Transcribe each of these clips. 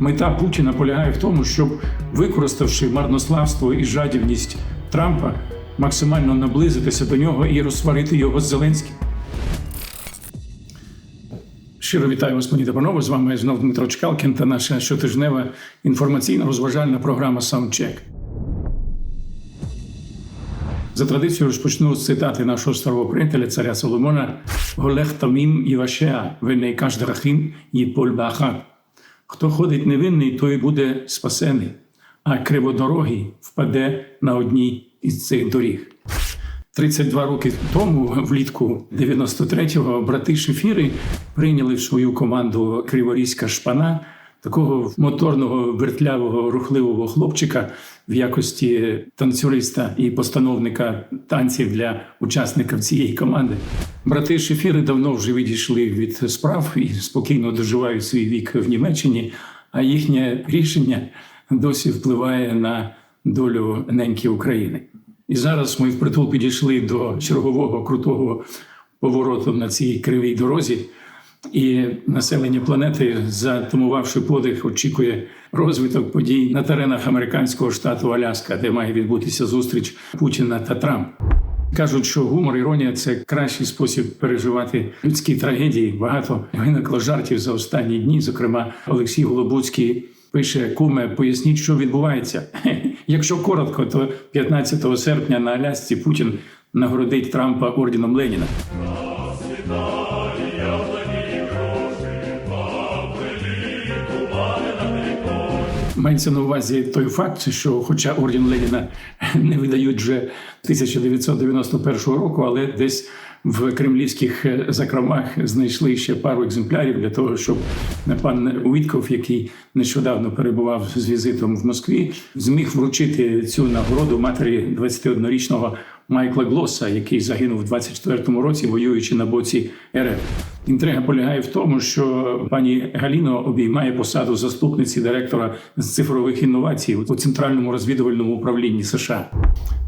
Мета Путіна полягає в тому, щоб, використавши марнославство і жадібність Трампа, максимально наблизитися до нього і розсварити його з Зеленським. Щиро вітаю вас, та панове. З вами знов Дмитро Чкалкін та наша щотижнева інформаційно-розважальна програма Саундчек. За традицією розпочну з цитати нашого старого приятеля царя Соломона Голех тамім і вашеа, венейкаш драхим і польбаха. Хто ходить невинний, той буде спасений, а криводорогий впаде на одній із цих доріг. 32 роки тому, влітку 93-го, брати Шефіри прийняли в свою команду Криворізька шпана, такого моторного, вертлявого, рухливого хлопчика в якості танцюриста і постановника танців для учасників цієї команди. Брати Шефіри давно вже відійшли від справ і спокійно доживають свій вік в Німеччині, а їхнє рішення досі впливає на долю неньки України. І зараз ми впритул підійшли до чергового крутого повороту на цій кривій дорозі, і населення планети, затамувавши подих, очікує розвиток подій на теренах американського штату Аляска, де має відбутися зустріч Путіна та Трампа. Кажуть, що гумор, іронія це кращий спосіб переживати людські трагедії. Багато виникло жартів за останні дні. Зокрема, Олексій Голобуцький пише: Куме, поясніть, що відбувається. Якщо коротко, то 15 серпня на Алясці Путін нагородить Трампа орденом Леніна. Мається на увазі той факт, що, хоча орден Леніна не видають вже 1991 року, але десь в кремлівських закромах знайшли ще пару екземплярів для того, щоб пан Уітков, який нещодавно перебував з візитом в Москві, зміг вручити цю нагороду матері 21-річного Майкла Глоса, який загинув в 24-му році, воюючи на боці РФ. Інтрига полягає в тому, що пані Галіно обіймає посаду заступниці директора з цифрових інновацій у центральному розвідувальному управлінні США.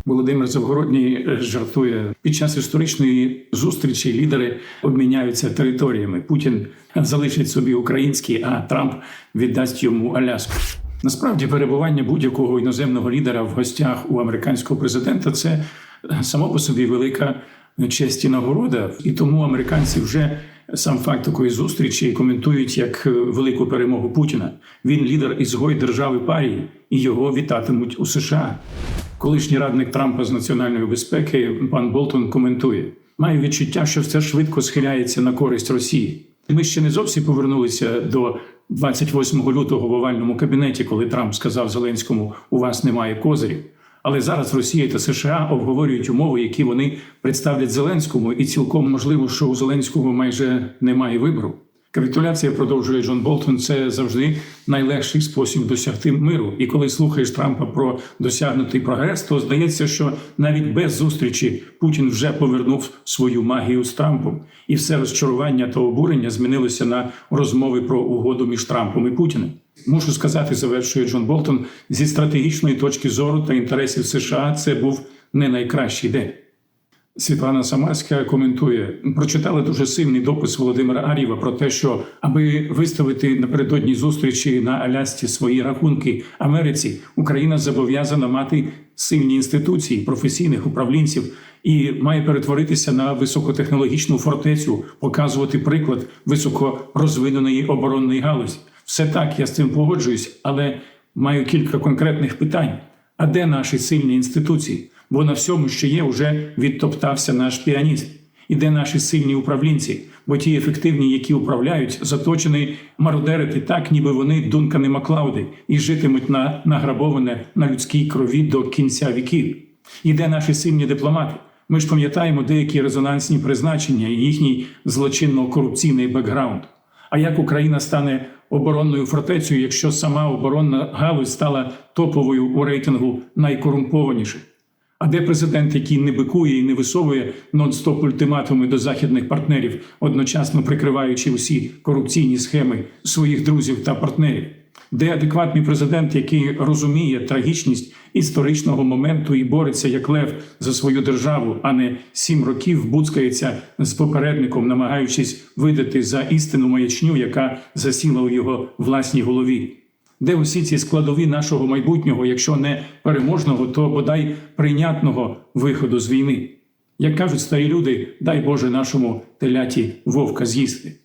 Володимир Завгородній жартує під час історичної зустрічі. Лідери обміняються територіями. Путін залишить собі українські, а Трамп віддасть йому Аляску. Насправді, перебування будь-якого іноземного лідера в гостях у американського президента це само по собі велика честь і нагорода, і тому американці вже сам факт такої зустрічі коментують як велику перемогу Путіна. Він лідер ізгой держави парії, і його вітатимуть у США. Колишній радник Трампа з національної безпеки пан Болтон коментує: маю відчуття, що все швидко схиляється на користь Росії. Ми ще не зовсім повернулися до 28 лютого в овальному кабінеті, коли Трамп сказав Зеленському: у вас немає козирів. Але зараз Росія та США обговорюють умови, які вони представлять Зеленському, і цілком можливо, що у Зеленського майже немає вибору. Капітуляція продовжує Джон Болтон. Це завжди найлегший спосіб досягти миру. І коли слухаєш Трампа про досягнутий прогрес, то здається, що навіть без зустрічі Путін вже повернув свою магію з Трампом, і все розчарування та обурення змінилося на розмови про угоду між Трампом і Путіним. Мушу сказати, завершує Джон Болтон зі стратегічної точки зору та інтересів США. Це був не найкращий день. Світлана Самарська коментує: прочитали дуже сильний допис Володимира Ар'єва про те, що аби виставити напередодні зустрічі на Алясці свої рахунки Америці, Україна зобов'язана мати сильні інституції, професійних управлінців і має перетворитися на високотехнологічну фортецю, показувати приклад високорозвиненої оборонної галузі. Все так, я з цим погоджуюсь, але маю кілька конкретних питань: а де наші сильні інституції? Бо на всьому, що є, вже відтоптався наш піаніст. І де наші сильні управлінці? Бо ті ефективні, які управляють, заточені мародерити так, ніби вони Дункани Маклауди, і житимуть на награбоване на людській крові до кінця віків. І де наші сильні дипломати? Ми ж пам'ятаємо деякі резонансні призначення і їхній злочинно-корупційний бекграунд. А як Україна стане оборонною фортецею, якщо сама оборонна галузь стала топовою у рейтингу найкорумпованіших? А де президент, який не бикує і не висовує нон-стоп ультиматуми до західних партнерів, одночасно прикриваючи усі корупційні схеми своїх друзів та партнерів? Де адекватний президент, який розуміє трагічність історичного моменту і бореться як лев за свою державу, а не сім років буцкається з попередником, намагаючись видати за істину маячню, яка засіла у його власній голові? Де усі ці складові нашого майбутнього, якщо не переможного, то бодай прийнятного виходу з війни? Як кажуть старі люди, дай Боже нашому теляті вовка з'їсти.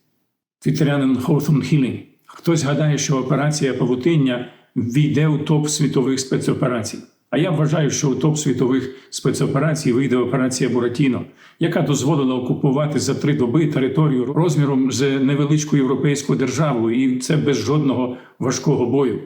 Твітерянин Хоутон Хілінг. Хтось гадає, що операція павутиння війде у топ світових спецоперацій. А я вважаю, що у топ світових спецоперацій вийде операція Буратіно, яка дозволила окупувати за три доби територію розміром з невеличку європейську державу, і це без жодного важкого бою.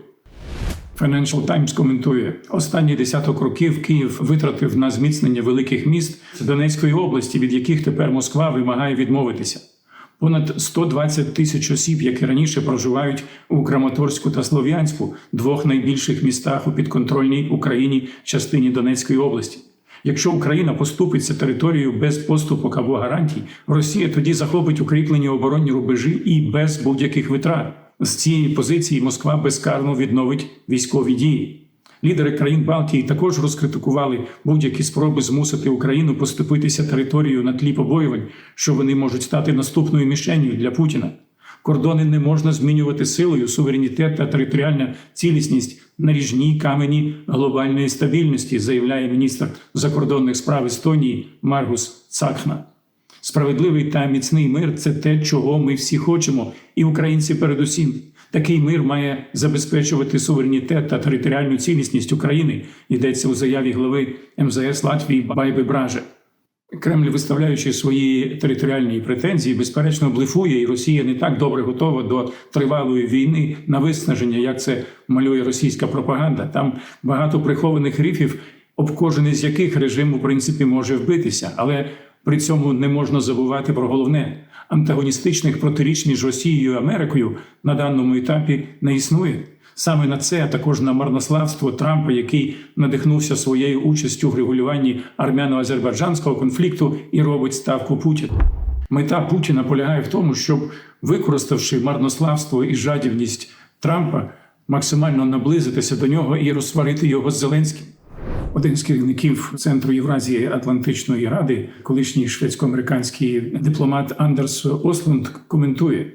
Financial Times коментує, останні десяток років Київ витратив на зміцнення великих міст Донецької області, від яких тепер Москва вимагає відмовитися. Понад 120 тисяч осіб, які раніше проживають у Краматорську та Слов'янську, двох найбільших містах у підконтрольній Україні частині Донецької області. Якщо Україна поступиться територією без поступок або гарантій, Росія тоді захопить укріплені оборонні рубежі і без будь-яких витрат. З цієї позиції Москва безкарно відновить військові дії. Лідери країн Балтії також розкритикували будь-які спроби змусити Україну поступитися територією на тлі побоювань, що вони можуть стати наступною мішенью для Путіна. Кордони не можна змінювати силою, суверенітет та територіальна цілісність наріжній камені глобальної стабільності, заявляє міністр закордонних справ Естонії Маргус Цакхна. Справедливий та міцний мир це те, чого ми всі хочемо, і українці передусім. Такий мир має забезпечувати суверенітет та територіальну цілісність України. Йдеться у заяві глави МЗС Латвії Байби Браже. Кремль, виставляючи свої територіальні претензії, безперечно блефує, і Росія не так добре готова до тривалої війни на виснаження, як це малює російська пропаганда. Там багато прихованих рифів, об кожен із яких режим у принципі може вбитися, але при цьому не можна забувати про головне антагоністичних протиріч між Росією і Америкою на даному етапі не існує. Саме на це, а також на марнославство Трампа, який надихнувся своєю участю в регулюванні армяно-азербайджанського конфлікту і робить ставку Путіна. Мета Путіна полягає в тому, щоб, використавши марнославство і жадібність Трампа, максимально наблизитися до нього і розсварити його з Зеленським. Один з керівників центру Євразії Атлантичної ради, колишній шведсько-американський дипломат Андерс Ослунд, коментує.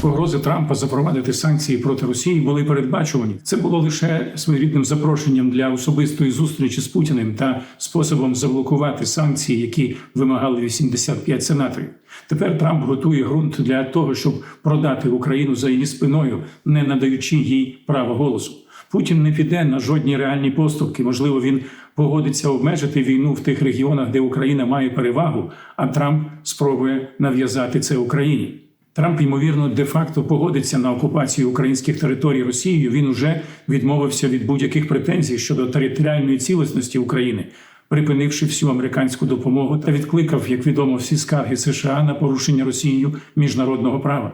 Погрози Трампа запровадити санкції проти Росії були передбачувані. Це було лише своєрідним запрошенням для особистої зустрічі з Путіним та способом заблокувати санкції, які вимагали 85 сенаторів. Тепер Трамп готує ґрунт для того, щоб продати Україну за її спиною, не надаючи їй права голосу. Путін не піде на жодні реальні поступки. Можливо, він погодиться обмежити війну в тих регіонах, де Україна має перевагу, а Трамп спробує нав'язати це Україні. Трамп, ймовірно, де-факто погодиться на окупацію українських територій Росією. Він уже відмовився від будь-яких претензій щодо територіальної цілісності України, припинивши всю американську допомогу та відкликав, як відомо, всі скарги США на порушення Росією міжнародного права.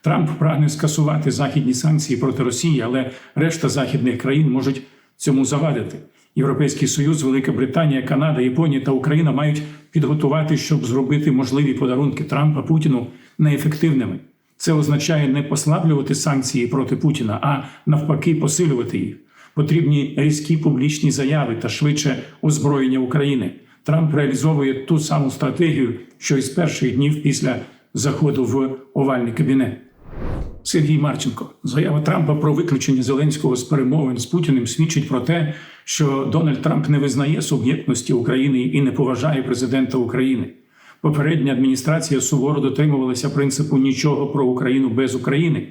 Трамп прагне скасувати західні санкції проти Росії, але решта західних країн можуть цьому завадити. Європейський Союз, Велика Британія, Канада, Японія та Україна мають підготувати, щоб зробити можливі подарунки Трампа Путіну неефективними. Це означає не послаблювати санкції проти Путіна, а навпаки, посилювати їх. Потрібні різкі публічні заяви та швидше озброєння України. Трамп реалізовує ту саму стратегію, що із перших днів після заходу в овальний кабінет. Сергій Марченко, заява Трампа про виключення Зеленського з перемовин з Путіним свідчить про те, що Дональд Трамп не визнає суб'єктності України і не поважає президента України. Попередня адміністрація суворо дотримувалася принципу нічого про Україну без України.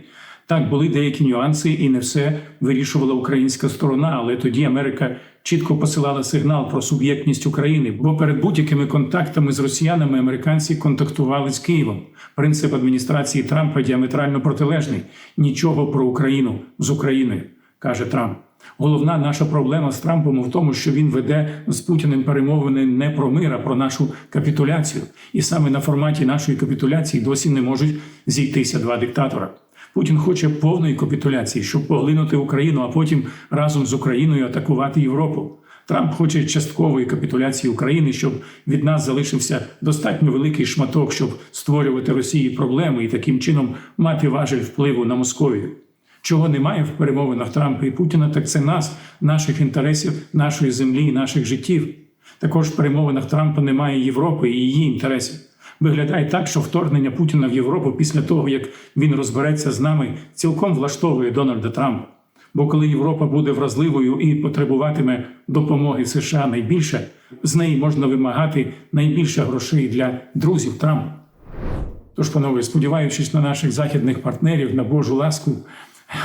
Так, були деякі нюанси, і не все вирішувала українська сторона, але тоді Америка чітко посилала сигнал про суб'єктність України, бо перед будь-якими контактами з росіянами американці контактували з Києвом. Принцип адміністрації Трампа діаметрально протилежний нічого про Україну з Україною, каже Трамп. Головна наша проблема з Трампом в тому, що він веде з Путіним перемовини не про мир, а про нашу капітуляцію. І саме на форматі нашої капітуляції досі не можуть зійтися два диктатора. Путін хоче повної капітуляції, щоб поглинути Україну, а потім разом з Україною атакувати Європу. Трамп хоче часткової капітуляції України, щоб від нас залишився достатньо великий шматок, щоб створювати Росії проблеми і таким чином мати важель впливу на Московію. Чого немає в перемовинах Трампа і Путіна, так це нас, наших інтересів, нашої землі наших життів. Також в перемовинах Трампа немає Європи і її інтересів. Виглядає так, що вторгнення Путіна в Європу після того, як він розбереться з нами, цілком влаштовує Дональда Трампа. Бо коли Європа буде вразливою і потребуватиме допомоги США найбільше, з неї можна вимагати найбільше грошей для друзів Трампа. Тож, панове, сподіваючись на наших західних партнерів, на Божу ласку,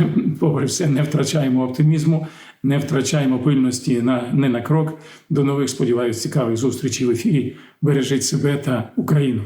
попри все, не втрачаємо оптимізму, не втрачаємо пильності на не на крок. До нових сподіваюсь, цікавих зустрічей в ефірі. Бережіть себе та Україну.